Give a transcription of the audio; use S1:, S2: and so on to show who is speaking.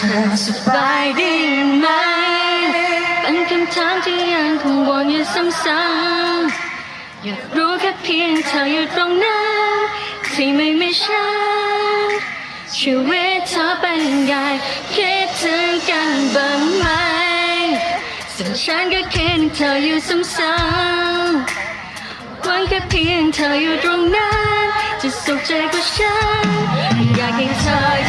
S1: ธอสบายดีไหม เป็นคำถามที่ยังคงวนอยู่ซ้ำๆอยากรู้แค่เพียงเธออยู่ตรงนั้นที่ไม่มีฉันชีวิตเธอเป็นไงคิดถึงกันบ้างไหมส่วนฉันก็คิดถึงเธออยู่ซ้ำๆหวังแค่เพียงเธออยู่ตรงนั้นจะสุขใจกว่าฉันอยากให้เธอ